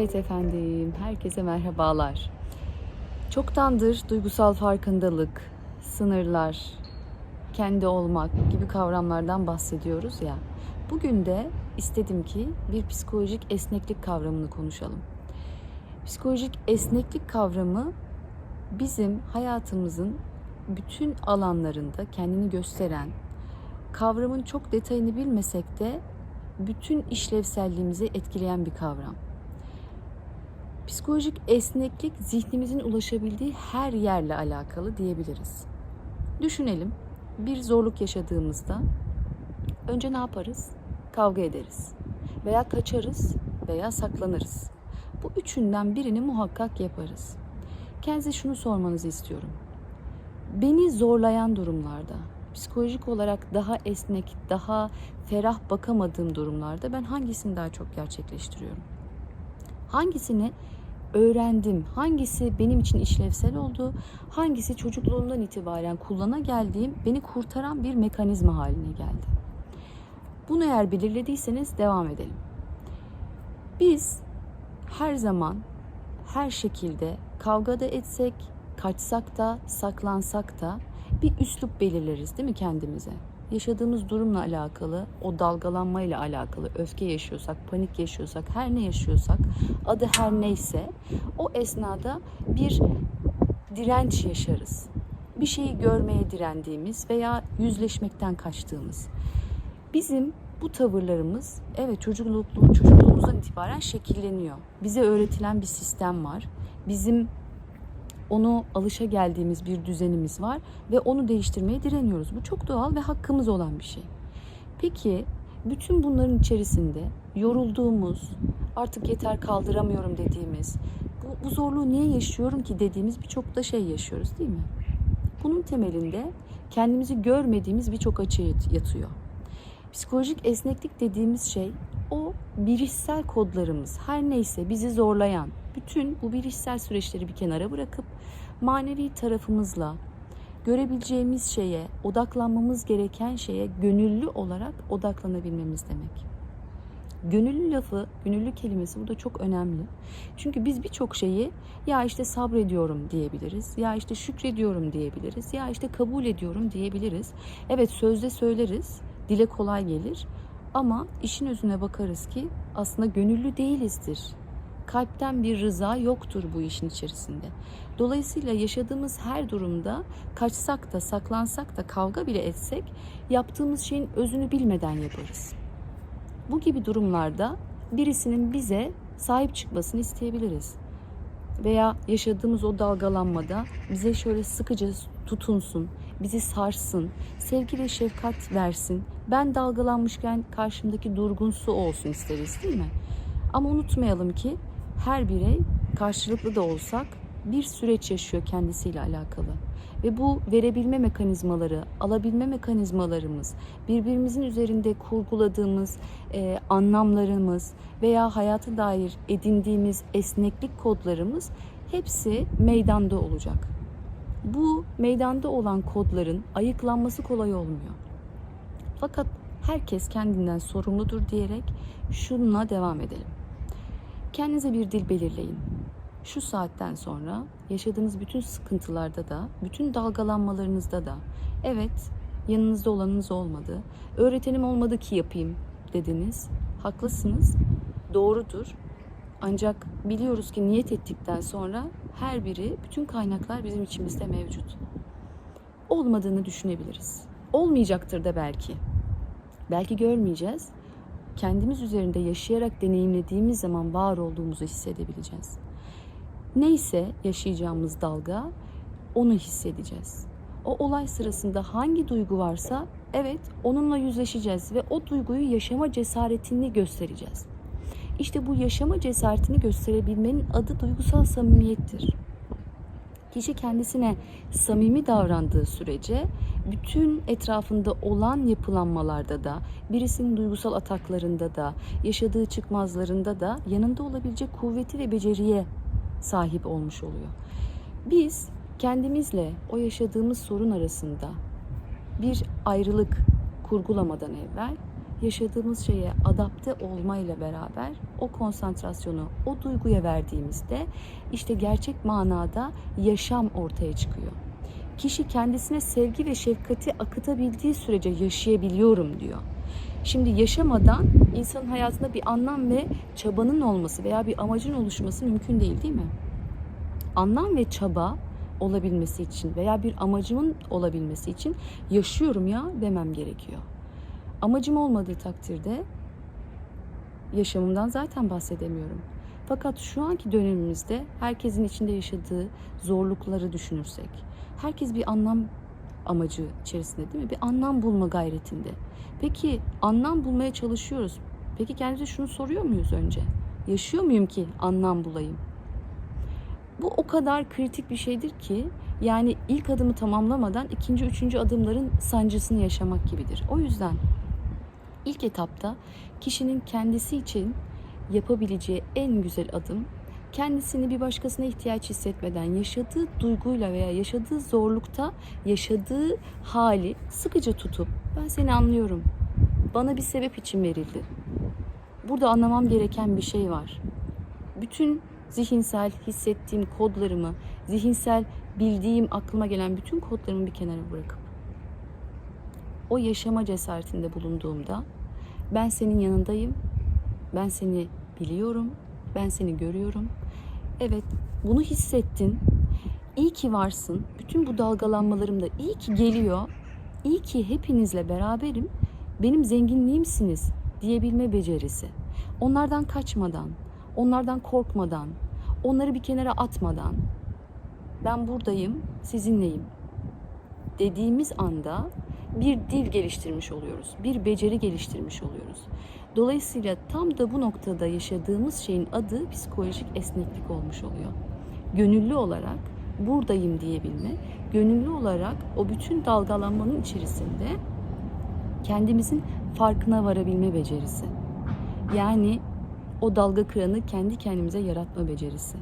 Evet efendim, herkese merhabalar. Çoktandır duygusal farkındalık, sınırlar, kendi olmak gibi kavramlardan bahsediyoruz ya. Bugün de istedim ki bir psikolojik esneklik kavramını konuşalım. Psikolojik esneklik kavramı bizim hayatımızın bütün alanlarında kendini gösteren, kavramın çok detayını bilmesek de bütün işlevselliğimizi etkileyen bir kavram. Psikolojik esneklik zihnimizin ulaşabildiği her yerle alakalı diyebiliriz. Düşünelim bir zorluk yaşadığımızda önce ne yaparız? Kavga ederiz veya kaçarız veya saklanırız. Bu üçünden birini muhakkak yaparız. Kendinize şunu sormanızı istiyorum. Beni zorlayan durumlarda, psikolojik olarak daha esnek, daha ferah bakamadığım durumlarda ben hangisini daha çok gerçekleştiriyorum? Hangisini öğrendim? Hangisi benim için işlevsel oldu? Hangisi çocukluğumdan itibaren kullana geldiğim, beni kurtaran bir mekanizma haline geldi? Bunu eğer belirlediyseniz devam edelim. Biz her zaman her şekilde kavga da etsek, kaçsak da, saklansak da bir üslup belirleriz değil mi kendimize? Yaşadığımız durumla alakalı, o dalgalanmayla alakalı, öfke yaşıyorsak, panik yaşıyorsak, her ne yaşıyorsak, adı her neyse o esnada bir direnç yaşarız. Bir şeyi görmeye direndiğimiz veya yüzleşmekten kaçtığımız. Bizim bu tavırlarımız evet çocukluğumuzdan itibaren şekilleniyor. Bize öğretilen bir sistem var. Bizim onu alışa geldiğimiz bir düzenimiz var ve onu değiştirmeye direniyoruz. Bu çok doğal ve hakkımız olan bir şey. Peki bütün bunların içerisinde yorulduğumuz, artık yeter kaldıramıyorum dediğimiz, bu, bu zorluğu niye yaşıyorum ki dediğimiz birçok da şey yaşıyoruz değil mi? Bunun temelinde kendimizi görmediğimiz birçok açı yatıyor. Psikolojik esneklik dediğimiz şey o bilişsel kodlarımız her neyse bizi zorlayan bütün bu bilişsel süreçleri bir kenara bırakıp manevi tarafımızla görebileceğimiz şeye, odaklanmamız gereken şeye gönüllü olarak odaklanabilmemiz demek. Gönüllü lafı, gönüllü kelimesi burada çok önemli. Çünkü biz birçok şeyi ya işte sabrediyorum diyebiliriz, ya işte şükrediyorum diyebiliriz, ya işte kabul ediyorum diyebiliriz. Evet sözde söyleriz, dile kolay gelir ama işin özüne bakarız ki aslında gönüllü değilizdir. Kalpten bir rıza yoktur bu işin içerisinde. Dolayısıyla yaşadığımız her durumda kaçsak da saklansak da kavga bile etsek yaptığımız şeyin özünü bilmeden yaparız. Bu gibi durumlarda birisinin bize sahip çıkmasını isteyebiliriz. Veya yaşadığımız o dalgalanmada bize şöyle sıkıca tutunsun, bizi sarsın, sevgi ve şefkat versin. Ben dalgalanmışken karşımdaki durgun su olsun isteriz değil mi? Ama unutmayalım ki her birey karşılıklı da olsak bir süreç yaşıyor kendisiyle alakalı. Ve bu verebilme mekanizmaları, alabilme mekanizmalarımız, birbirimizin üzerinde kurguladığımız e, anlamlarımız veya hayata dair edindiğimiz esneklik kodlarımız hepsi meydanda olacak. Bu meydanda olan kodların ayıklanması kolay olmuyor. Fakat herkes kendinden sorumludur diyerek şununla devam edelim. Kendinize bir dil belirleyin. Şu saatten sonra yaşadığınız bütün sıkıntılarda da, bütün dalgalanmalarınızda da evet yanınızda olanınız olmadı. Öğretenim olmadı ki yapayım dediniz. Haklısınız. Doğrudur. Ancak biliyoruz ki niyet ettikten sonra her biri, bütün kaynaklar bizim içimizde mevcut. Olmadığını düşünebiliriz. Olmayacaktır da belki. Belki görmeyeceğiz. Kendimiz üzerinde yaşayarak deneyimlediğimiz zaman var olduğumuzu hissedebileceğiz. Neyse yaşayacağımız dalga onu hissedeceğiz. O olay sırasında hangi duygu varsa evet onunla yüzleşeceğiz ve o duyguyu yaşama cesaretini göstereceğiz. İşte bu yaşama cesaretini gösterebilmenin adı duygusal samimiyettir. Kişi kendisine samimi davrandığı sürece bütün etrafında olan yapılanmalarda da, birisinin duygusal ataklarında da, yaşadığı çıkmazlarında da yanında olabilecek kuvveti ve beceriye sahip olmuş oluyor. Biz kendimizle o yaşadığımız sorun arasında bir ayrılık kurgulamadan evvel yaşadığımız şeye adapte olmayla beraber o konsantrasyonu o duyguya verdiğimizde işte gerçek manada yaşam ortaya çıkıyor. Kişi kendisine sevgi ve şefkati akıtabildiği sürece yaşayabiliyorum diyor. Şimdi yaşamadan insanın hayatında bir anlam ve çabanın olması veya bir amacın oluşması mümkün değil değil mi? Anlam ve çaba olabilmesi için veya bir amacımın olabilmesi için yaşıyorum ya demem gerekiyor. Amacım olmadığı takdirde yaşamımdan zaten bahsedemiyorum. Fakat şu anki dönemimizde herkesin içinde yaşadığı zorlukları düşünürsek, herkes bir anlam amacı içerisinde değil mi? Bir anlam bulma gayretinde. Peki anlam bulmaya çalışıyoruz. Peki kendimize şunu soruyor muyuz önce? Yaşıyor muyum ki anlam bulayım? Bu o kadar kritik bir şeydir ki yani ilk adımı tamamlamadan ikinci, üçüncü adımların sancısını yaşamak gibidir. O yüzden ilk etapta kişinin kendisi için yapabileceği en güzel adım kendisini bir başkasına ihtiyaç hissetmeden yaşadığı duyguyla veya yaşadığı zorlukta yaşadığı hali sıkıca tutup ben seni anlıyorum. Bana bir sebep için verildi. Burada anlamam gereken bir şey var. Bütün zihinsel hissettiğim kodlarımı, zihinsel bildiğim aklıma gelen bütün kodlarımı bir kenara bırakıp o yaşama cesaretinde bulunduğumda ben senin yanındayım. Ben seni biliyorum. Ben seni görüyorum. Evet, bunu hissettin. İyi ki varsın. Bütün bu dalgalanmalarım da iyi ki geliyor. İyi ki hepinizle beraberim. Benim zenginliğimsiniz diyebilme becerisi. Onlardan kaçmadan, onlardan korkmadan, onları bir kenara atmadan ben buradayım, sizinleyim dediğimiz anda bir dil geliştirmiş oluyoruz. Bir beceri geliştirmiş oluyoruz. Dolayısıyla tam da bu noktada yaşadığımız şeyin adı psikolojik esneklik olmuş oluyor. Gönüllü olarak buradayım diyebilme, gönüllü olarak o bütün dalgalanmanın içerisinde kendimizin farkına varabilme becerisi. Yani o dalga kıranı kendi kendimize yaratma becerisi.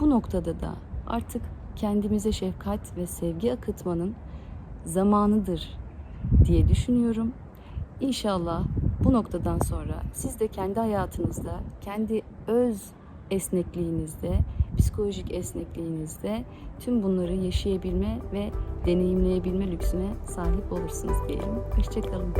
Bu noktada da artık kendimize şefkat ve sevgi akıtmanın zamanıdır diye düşünüyorum. İnşallah bu noktadan sonra siz de kendi hayatınızda, kendi öz esnekliğinizde, psikolojik esnekliğinizde tüm bunları yaşayabilme ve deneyimleyebilme lüksüne sahip olursunuz diyelim. Hoşçakalın.